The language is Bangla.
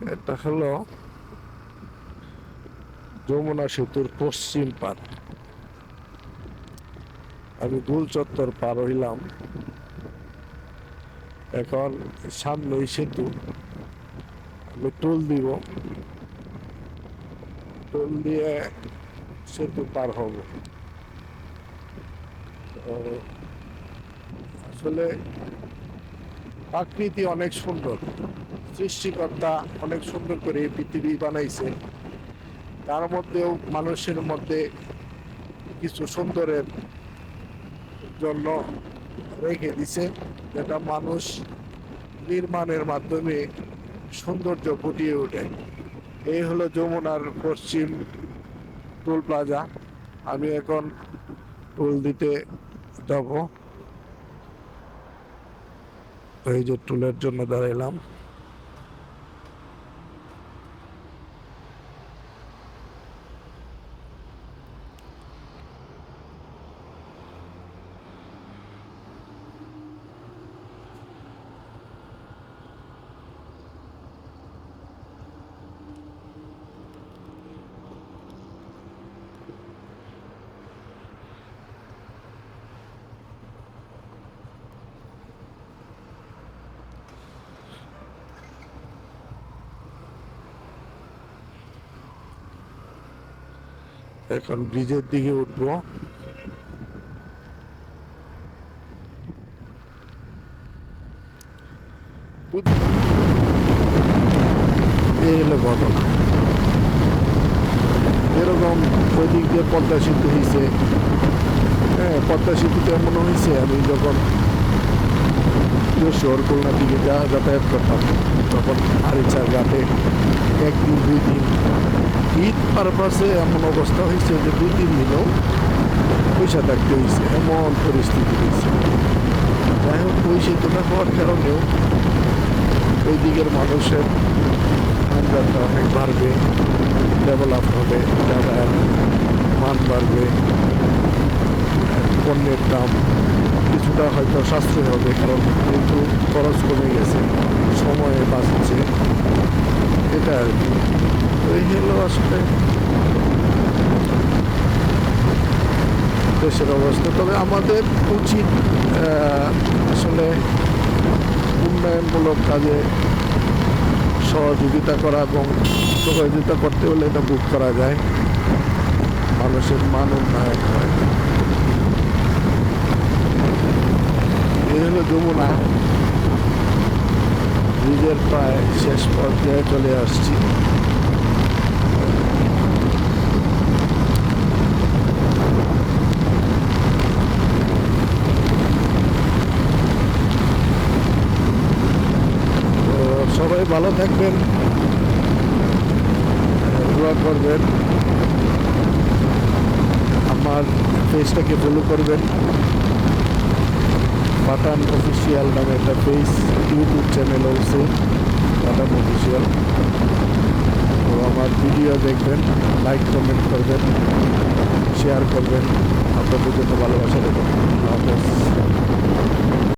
এটা হলো যমুনা সেতুর পশ্চিম পার। আমি গুল চত্বর পার হইলাম। এখন সামনেই সেতু। আমি টোল দিব। টোল দিয়ে সেতু পার হব। আসলে প্রাকৃতি অনেক সুন্দর। সৃষ্টিকর্তা অনেক সুন্দর করে পৃথিবী বানাইছে। তার মধ্যেও মানুষের মধ্যে কিছু সুন্দরের জন্য রেখে দিছে, যেটা মানুষ নির্মাণের মাধ্যমে সৌন্দর্য ফুটিয়ে ওঠে। এই হলো যমুনার পশ্চিম টোল প্লাজা। আমি এখন টোল দিতে যাব। এই যে টোলের জন্য দাঁড়াইলাম। এখন ব্রিজের দিকে উঠবো। এরকম ওই দিক দিয়ে পদ্মা সেতু হয়েছে হ্যাঁ পদ্মা সেতুতে এমন হয়েছে আমি যখন শহর খুলনার দিকে যা যাতায়াত করতাম, তখন আরিচার ঘাটে একদিন দুই দিন ঈদ পারপাসে এমন অবস্থা হয়েছে যে দুই তিন দিনও পয়সা থাকতে হয়েছে, এমন পরিস্থিতি হয়েছে। যাই হোক, ওই সেতুটা হওয়ার কারণেও ওই দিকের মানুষের আমদানিটা অনেক বাড়বে ডেভেলপ হবে, যাতায়াত মান বাড়বে, পণ্যের দাম কিছুটা হয়তো সাশ্রয় হবে, কারণ কিন্তু খরচ কমে গেছে, সময়ে বাঁচছে, এটা আর কি। হলো আসলে। দেশের অবস্থা। তবে আমাদের উচিত আসলে উন্নয়নমূলক কাজে সহযোগিতা করা এবং সহযোগিতা করতে হলে এটা বুক করা যায়। মানুষের মান উন্নয়ন হয়। এই হলো যমুনা। ব্রিজের প্রায় শেষ পর্যায়ে চলে আসছি তো সবাই ভালো থাকবেন। দোয়া করবেন। আমার পেজটাকে ফলো করবেন। পাঠান অফিসিয়াল নামে একটা পেজ ইউটিউব চ্যানেল আছে পাঠান অফিসিয়াল তো আমার ভিডিও দেখবেন লাইক কমেন্ট করবেন শেয়ার করবেন। আপনাদের জন্য ভালোবাসা দেবেন